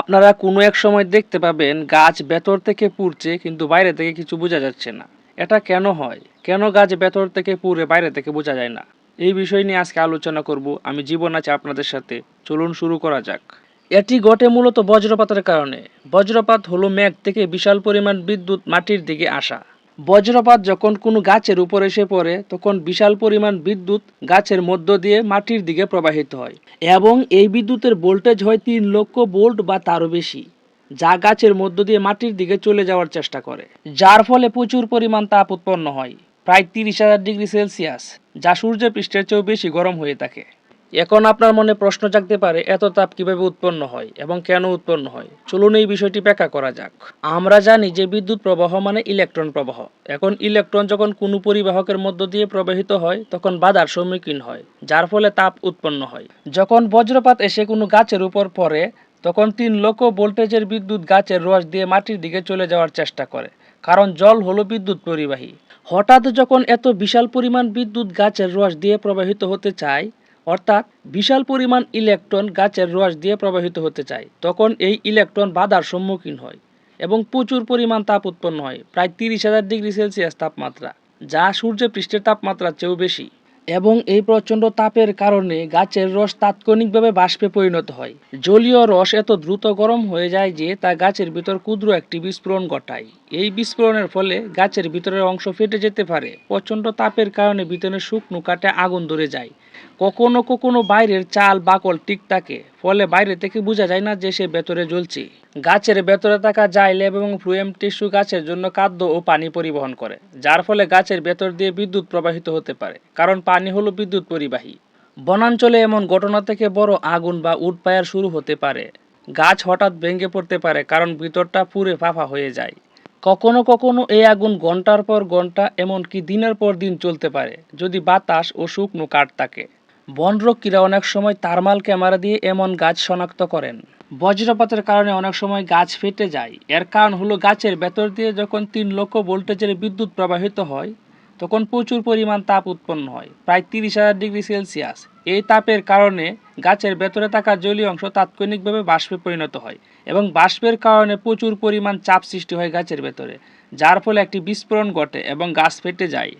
আপনারা কোনো এক সময় দেখতে পাবেন গাছ ভেতর থেকে পুড়ছে, কিন্তু বাইরে থেকে কিছু বোঝা যাচ্ছে না। এটা কেন হয়? কেন গাছ ভেতর থেকে পুড়ে বাইরে থেকে বোঝা যায় না? এই বিষয় নিয়ে আজকে আলোচনা করব। আমি জীবন আছে আপনাদের সাথে। চলুন শুরু করা যাক। এটি ঘটে মূলত বজ্রপাতের কারণে। বজ্রপাত হলো মেঘ থেকে বিশাল পরিমাণ বিদ্যুৎ মাটির দিকে আসা। বজ্রপাত যখন কোনো গাছের উপর এসে পড়ে, তখন বিশাল পরিমাণ বিদ্যুৎ গাছের মধ্য দিয়ে মাটির দিকে প্রবাহিত হয় এবং এই বিদ্যুতের ভোল্টেজ হয় তিন লক্ষ ভোল্ট বা তারও বেশি, যা গাছের মধ্য দিয়ে মাটির দিকে চলে যাওয়ার চেষ্টা করে, যার ফলে প্রচুর পরিমাণ তাপ উৎপন্ন হয়, প্রায় তিরিশ হাজার ডিগ্রি সেলসিয়াস, যা সূর্যপৃষ্ঠের চেয়েও বেশি গরম হয়ে থাকে। এখন আপনার মনে প্রশ্ন জাগতে পারে, এত তাপ কীভাবে উৎপন্ন হয় এবং কেন উৎপন্ন হয়? চলুন এই বিষয়টি ব্যাখ্যা করা যাক। আমরা জানি যে বিদ্যুৎ প্রবাহ মানে ইলেকট্রন প্রবাহ। এখন ইলেকট্রন যখন কোনো পরিবাহকের মধ্য দিয়ে প্রবাহিত হয়, তখন বাধার সম্মুখীন হয়, যার ফলে তাপ উৎপন্ন হয়। যখন বজ্রপাত এসে কোনো গাছের উপর পড়ে, তখন তিন লক্ষ ভোল্টেজের বিদ্যুৎ গাছের রস দিয়ে মাটির দিকে চলে যাওয়ার চেষ্টা করে, কারণ জল হলো বিদ্যুৎ পরিবাহী। হঠাৎ যখন এত বিশাল পরিমাণ বিদ্যুৎ গাছের রস দিয়ে প্রবাহিত হতে চায় অর্থাৎ বিশাল পরিমাণ ইলেকট্রন গাছের রস দিয়ে প্রবাহিত হতে চায়, তখন এই ইলেকট্রন বাধার সম্মুখীন হয় এবং প্রচুর পরিমাণ তাপ উৎপন্ন হয়, প্রায় তিরিশ হাজার ডিগ্রি সেলসিয়াস তাপমাত্রা, যা সূর্যের পৃষ্ঠের তাপমাত্রার চেয়েও বেশি। এবং এই প্রচণ্ড তাপের কারণে গাছের রস তাৎক্ষণিকভাবে বাষ্পে পরিণত হয়। জলীয় রস এত দ্রুত গরম হয়ে যায় যে তা গাছের ভিতর ক্ষুদ্র একটি বিস্ফোরণ ঘটায়। এই বিস্ফোরণের ফলে গাছের ভিতরের অংশ ফেটে যেতে পারে। প্রচণ্ড তাপের কারণে ভিতরে শুকনো কাটে আগুন ধরে যায়। কখনো কখনো বাইরের চাল, বাকল ঠিক থাকে। ফলে বাইরে থেকে বোঝা যায় না যে সে ভেতরে জ্বলছে। গাছের ভেতরে থাকা জাইলেব এবং ফ্লুয়েম টিস্যু গাছের জন্য খাদ্য ও পানি পরিবহন করে, যার ফলে গাছের ভেতর দিয়ে বিদ্যুৎ প্রবাহিত হতে পারে, কারণ পানি হলো বিদ্যুৎ পরিবাহী। বনাঞ্চলে এমন ঘটনা থেকে বড় আগুন বা উডপায়ার শুরু হতে পারে। গাছ হঠাৎ ভেঙে পড়তে পারে, কারণ ভিতরটা পুরে ফাঁপা হয়ে যায়। কখনো কখনো এই আগুন ঘণ্টার পর ঘণ্টা, এমনকি দিনের পর দিন চলতে পারে, যদি বাতাস ও শুকনো কাঠ থাকে। বনরক্ষীরা অনেক সময় থার্মাল ক্যামেরা দিয়ে এমন গাছ শনাক্ত করেন। বজ্রপাতের কারণে অনেক সময় গাছ ফেটে যায়। এর কারণ হলো গাছের ভেতর দিয়ে যখন তিন লক্ষ ভোল্টেজের বিদ্যুৎ প্রবাহিত হয়, তখন প্রচুর পরিমাণ তাপ উৎপন্ন হয়, প্রায় তিরিশ হাজার ডিগ্রি সেলসিয়াস। এই তাপের কারণে গাছের ভেতরে থাকা জলীয় অংশ তাৎক্ষণিকভাবে বাষ্পে পরিণত হয় এবং বাষ্পের কারণে প্রচুর পরিমাণ চাপ সৃষ্টি হয় গাছের ভেতরে, যার ফলে একটি বিস্ফোরণ ঘটে এবং গাছ ফেটে যায়।